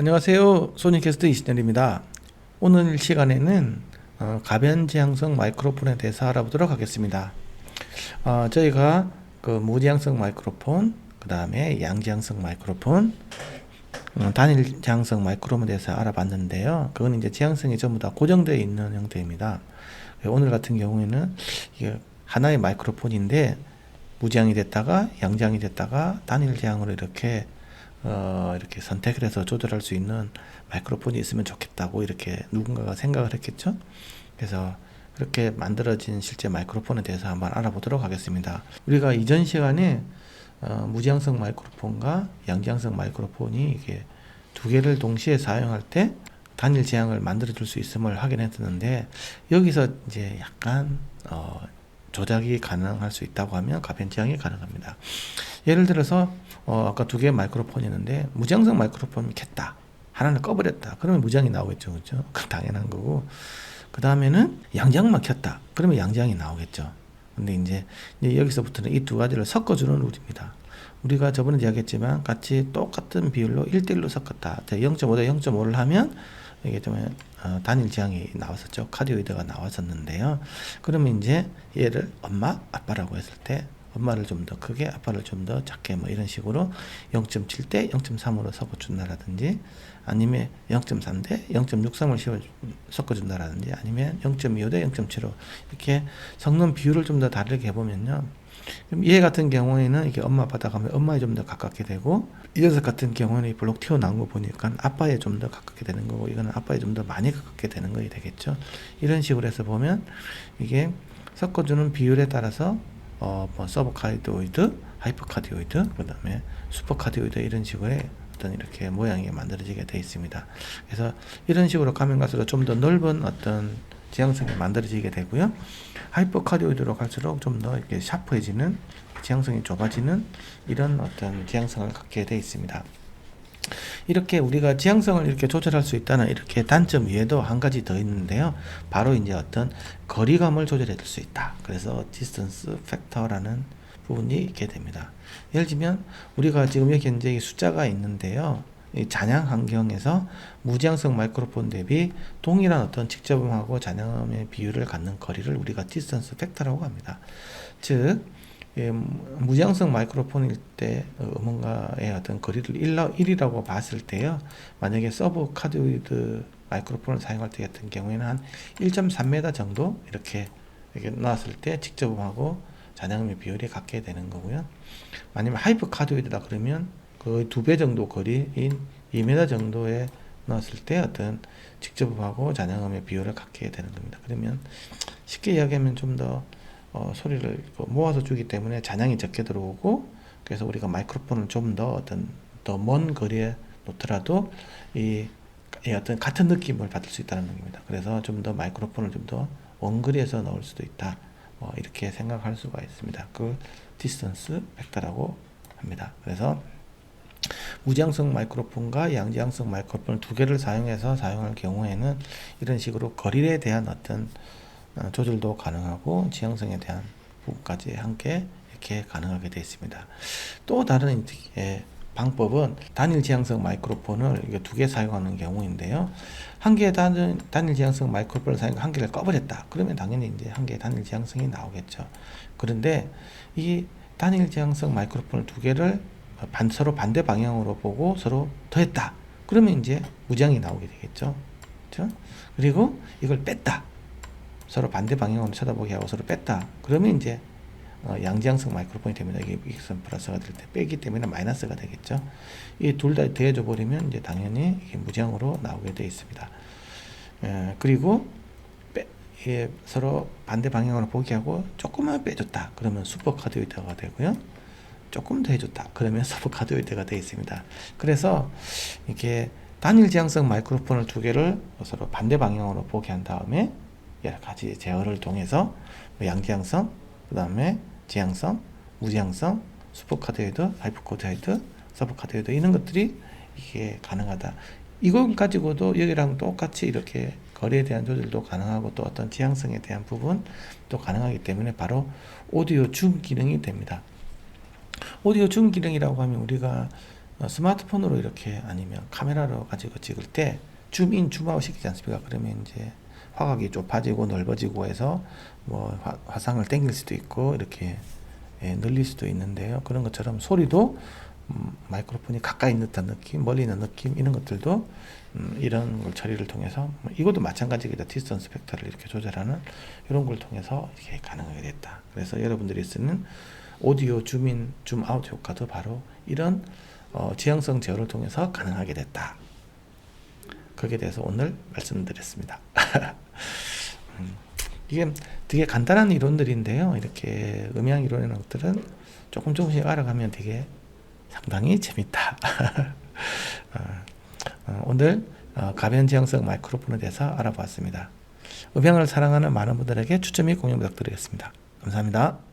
안녕하세요. 소니캐스트 이신열입니다. 오늘 시간에는 어, 가변 지향성 마이크로폰에 대해서 알아보도록 하겠습니다. 어, 저희가 그 무지향성 마이크로폰, 그 다음에 양지향성 마이크로폰, 어, 단일 지향성 마이크로폰에 대해서 알아봤는데요. 그건 이제 지향성이 전부 다 고정되어 있는 형태입니다. 오늘 같은 경우에는 이게 하나의 마이크로폰인데 무지향이 됐다가 양지향이 됐다가 단일 지향으로 이렇게 어, 이렇게 선택을 해서 조절할 수 있는 마이크로폰이 있으면 좋겠다고 이렇게 누군가가 생각을 했겠죠. 그래서 그렇게 만들어진 실제 마이크로폰에 대해서 한번 알아보도록 하겠습니다. 우리가 이전 시간에 어, 무지향성 마이크로폰과 양지향성 마이크로폰이 이게 두 개를 동시에 사용할 때 단일 지향을 만들어 줄 수 있음을 확인했었는데 여기서 이제 약간 어, 조작이 가능할 수 있다고 하면 가변 지향이 가능합니다. 예를 들어서 어, 아까 두 개의 마이크로폰이 있는데 무장성 마이크로폰을 켰다. 하나는 꺼버렸다. 그러면 무장이 나오겠죠. 그죠? 그 당연한 거고. 그 다음에는 양장만 켰다. 그러면 양장이 나오겠죠. 근데 이제, 이제 여기서부터는 이 두 가지를 섞어주는 룰입니다. 우리가 저번에 이야기했지만 같이 똑같은 비율로 1대1로 섞었다. 0.5대 0.5를 하면 이게 좀 어, 단일 지향이 나왔었죠. 카디오이드가 나왔었는데요. 그러면 이제 얘를 엄마, 아빠라고 했을 때 엄마를 좀 더 크게, 아빠를 좀 더 작게 뭐 이런 식으로 0.7 대 0.3으로 섞어준다라든지 아니면 0.3 대 0.63을 씌워 섞어준다라든지 아니면 0.25 대 0.75 이렇게 섞는 비율을 좀 더 다르게 해보면요. 그럼 얘 같은 경우에는 이게 엄마 아빠 다 가면 엄마에 좀 더 가깝게 되고 이 녀석 같은 경우는 블록 튀어나온 거 보니까 아빠에 좀 더 가깝게 되는 거고 이거는 아빠에 좀 더 많이 가깝게 되는 거이 되겠죠. 이런 식으로 해서 보면 이게 섞어주는 비율에 따라서 어, 뭐 서브카디오이드, 하이퍼카디오이드, 그 다음에 슈퍼카디오이드 이런 식으로의 어떤 이렇게 모양이 만들어지게 되어 있습니다. 그래서 이런 식으로 가면 갈수록 좀 더 넓은 어떤 지향성이 만들어지게 되고요. 하이퍼카디오이드로 갈수록 좀 더 이렇게 샤프해지는 지향성이 좁아지는 이런 어떤 지향성을 갖게 되어 있습니다. 이렇게 우리가 지향성을 이렇게 조절할 수 있다는 이렇게 단점 위에도 한 가지 더 있는데요. 바로 이제 어떤 거리감을 조절해 줄 수 있다. 그래서 디스턴스 팩터라는 부분이 있게 됩니다. 예를 들면 우리가 지금 여기 현재 숫자가 있는데요. 이 잔향 환경에서 무지향성 마이크로폰 대비 동일한 어떤 직접음하고 잔향음의 비율을 갖는 거리를 우리가 디스턴스 팩터라고 합니다. 즉 예, 무지향성 마이크로폰일 때 어, 음원과의 어떤 거리를 1 이라고 봤을 때요. 만약에 서브 카드오이드 마이크로폰을 사용할 때 같은 경우에는 한 1.3m 정도 이렇게 이렇게 나왔을 때 직접 음하고 잔향음의 비율이 같게 되는 거고요. 아니면 하이퍼 카드오이드다 그러면 거의 두 배 정도 거리인 2m 정도에 넣었을 때 어떤 직접음하고 잔향음의 비율을 갖게 되는 겁니다. 그러면 쉽게 이야기하면 좀더 어, 소리를 모아서 주기 때문에 잔향이 적게 들어오고 그래서 우리가 마이크로폰을 좀 더 어떤 더 먼 거리에 놓더라도 이, 이, 어떤 같은 느낌을 받을 수 있다는 겁니다. 그래서 좀 더 마이크로폰을 좀 더 원거리에서 넣을 수도 있다. 뭐 이렇게 생각할 수가 있습니다. 그 디스턴스 벡터라고 합니다. 그래서 무지향성 마이크로폰과 양지향성 마이크로폰 두 개를 사용해서 사용할 경우에는 이런 식으로 거리에 대한 어떤 어, 조절도 가능하고 지향성에 대한 부분까지 함께 이렇게 가능하게 되어 있습니다. 또 다른 예, 방법은 단일 지향성 마이크로폰을 두 개 사용하는 경우인데요. 한 개의 단일, 단일 지향성 마이크로폰을 사용 한 개를 꺼버렸다. 그러면 당연히 이제 한 개의 단일 지향성이 나오겠죠. 그런데 이 단일 지향성 마이크로폰을 두 개를 반, 서로 반대 방향으로 보고 서로 더했다. 그러면 이제 무지향이 나오게 되겠죠. 그렇죠? 그리고 이걸 뺐다. 서로 반대 방향으로 쳐다보게 하고 서로 뺐다. 그러면 이제 어, 양지향성 마이크로폰이 됩니다. 이게 익선 플러스가 될 때 빼기 때문에 마이너스가 되겠죠. 이 둘다 더해져 버리면 이제 당연히 무지향으로 나오게 되어 있습니다. 에, 그리고 빼, 예, 서로 반대 방향으로 보게 하고 조금만 빼줬다. 그러면 슈퍼 카드웨이터가 되고요. 조금 더 해줬다. 그러면 서브 카드웨이터가 되어 있습니다. 그래서 이게 단일 지향성 마이크로폰을 두 개를 서로 반대 방향으로 보게 한 다음에 여러 가지 제어를 통해서 뭐 양지향성, 그 다음에 지향성, 무지향성, 슈퍼카드헤드, 하이퍼코드헤드, 서브카드헤드 이런 것들이 이게 가능하다. 이것 가지고도 여기랑 똑같이 이렇게 거리에 대한 조절도 가능하고 또 어떤 지향성에 대한 부분도 가능하기 때문에 바로 오디오 줌 기능이 됩니다. 오디오 줌 기능이라고 하면 우리가 어, 스마트폰으로 이렇게 아니면 카메라로 가지고 찍을 때 줌인 줌아웃 시키지 않습니까? 그러면 이제 화각이 좁아지고 넓어지고 해서 뭐 화, 화상을 당길 수도 있고 이렇게 예, 늘릴 수도 있는데요. 그런 것처럼 소리도 음, 마이크로폰이 가까이 있는 듯한 느낌, 멀리 있는 느낌 이런 것들도 음, 이런 걸 처리를 통해서 뭐 이것도 마찬가지겠다. 디스턴스 팩터를 이렇게 조절하는 이런 걸 통해서 이렇게 가능하게 됐다. 그래서 여러분들이 쓰는 오디오 줌인, 줌 아웃 효과도 바로 이런 어, 지향성 제어를 통해서 가능하게 됐다. 거기에 대해서 오늘 말씀드렸습니다. 음, 이게 되게 간단한 이론들인데요. 이렇게 음향 이론이라는 것들은 조금 조금씩 알아가면 되게 상당히 재밌다. 어, 어, 오늘 어, 가변 지향성 마이크로폰에 대해서 알아보았습니다. 음향을 사랑하는 많은 분들에게 및 공유 부탁드리겠습니다. 감사합니다.